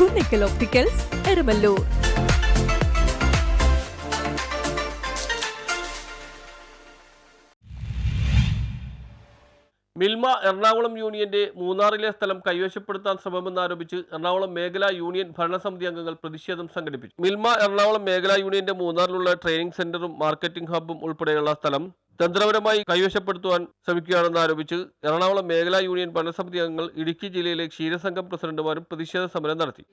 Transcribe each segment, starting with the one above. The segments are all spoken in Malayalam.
കുന്നിക്കൽ ഒപ്റ്റിക്കൽസ് എരുമല്ലൂർ മിൽമ എറണാകുളം യൂണിയന്റെ മൂന്നാറിലെ സ്ഥലം കൈവശപ്പെടുത്താൻ ശ്രമമെന്നാരോപിച്ച് എറണാകുളം മേഖലാ യൂണിയൻ ഭരണസമിതി അംഗങ്ങൾ പ്രതിഷേധം സംഘടിപ്പിച്ചു. മിൽമ എറണാകുളം മേഖലാ യൂണിയന്റെ മൂന്നാറിലുള്ള ട്രെയിനിംഗ് സെന്ററും മാർക്കറ്റിംഗ് ഹബ്ബും ഉൾപ്പെടെയുള്ള സ്ഥലം തന്ത്രപരമായി കൈവശപ്പെടുത്തുവാൻ ശ്രമിക്കുകയാണെന്ന് ആരോപിച്ച് എറണാകുളം മേഖലാ യൂണിയൻ ഭരണസമിതി അംഗങ്ങൾ ഇടുക്കി ജില്ലയിലെ ക്ഷീരസംഘം പ്രസിഡന്റുമാരും പ്രതിഷേധ സമരം നടത്തി.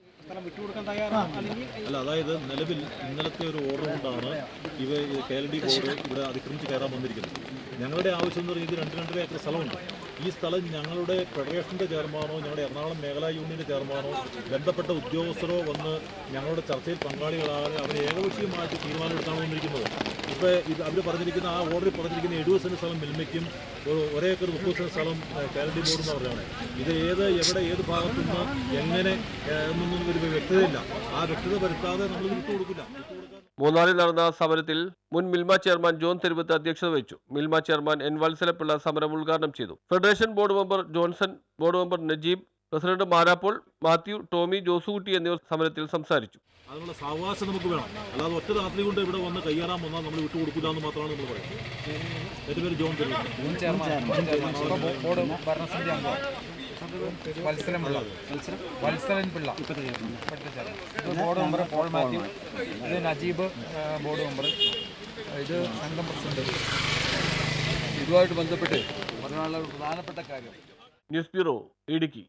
അല്ല അതായത് നിലവിൽ ഇന്നലത്തെ ഒരു ഓർഡർ കൊണ്ടാണ് ഇവ കെ എൽ ഡി ബോർഡ് ഇവിടെ അതിക്രമിച്ച് കയറാൻ വന്നിരിക്കുന്നത്. ഞങ്ങളുടെ ആവശ്യം എന്ന് പറയുന്നത് രണ്ട് രണ്ടര ഏക്കർ സ്ഥലമുണ്ട്. ഈ സ്ഥലം ഞങ്ങളുടെ ഫെഡറേഷന്റെ ചെയർമാനോ ഞങ്ങളുടെ എറണാകുളം മേഖലാ യൂണിയന്റെ ചെയർമാനോ ബന്ധപ്പെട്ട ഉദ്യോഗസ്ഥരോ വന്ന് ഞങ്ങളുടെ ചർച്ചയിൽ പങ്കാളികളാകാതെ അവർ ഏകപക്ഷീയമായിട്ട് തീരുമാനമെടുത്താണ് വന്നിരിക്കുന്നത് ഇപ്പോൾ ഇത് അവർ പറഞ്ഞിരിക്കുന്ന ആ ഓർഡറിൽ പറഞ്ഞിരിക്കുന്ന എഴുപത് സെന്റ് സ്ഥലം മിൽമയ്ക്കും ഒരു ഏക്കർ മുപ്പത് സെന്റ് സ്ഥലം കാരണ്ടി ബോർഡ് എന്ന് പറഞ്ഞാണ്. ഇത് ഏത് എവിടെ ഏത് ഭാഗത്തു നിന്ന് എങ്ങനെ എന്നൊന്നും ഒരു വ്യക്തതയില്ല. ആ വ്യക്തത വരുത്താതെ നമ്മൾ വിട്ടു കൊടുക്കില്ല വിട്ടുകൊടുക്കാൻ മൂന്നാറിൽ നടന്ന സമരത്തിൽ മുൻ മിൽമ ചെയർമാൻ ജോൺ തെരുവത്ത് അധ്യക്ഷത വഹിച്ചു. മിൽമ ചെയർമാൻ എൻ വത്സലപിള്ള സമരം ഉദ്ഘാടനം ചെയ്തു. Federation board member Johnson board member Najeeb president Marappol Mathew Tomy Josukutty എന്നിവർ സമരത്തിൽ സംസാരിച്ചു. അതിനുള്ള സാവകാശം നമുക്ക് വേണം. അല്ലാതെ ഒറ്റ രാത്രി കൊണ്ട് ഇവിടെ വന്ന് കയ്യേറാൻ വന്നാൽ നമ്മൾ വിട്ടു കൊടുക്കില്ല എന്ന് മാത്രമാണ് നമ്മൾ പറയുന്നത്. എന്റെ പേര് ജോൺ പിള്ള വത്സലൻ പിള്ള. ഇപ്പോഴത്തെ ചെയർമാൻ ഇത് ബോർഡ് മെമ്പർ പോൾ മാത്യു ഇത് നജീബ് ബോർഡ് മെമ്പർ ഇത് സംഘം പ്രസിഡന്റ്. ഇതുമായിട്ട് ബന്ധപ്പെട്ട് പറയാനുള്ള ഒരു പ്രധാനപ്പെട്ട കാര്യം. News bureau Idukki.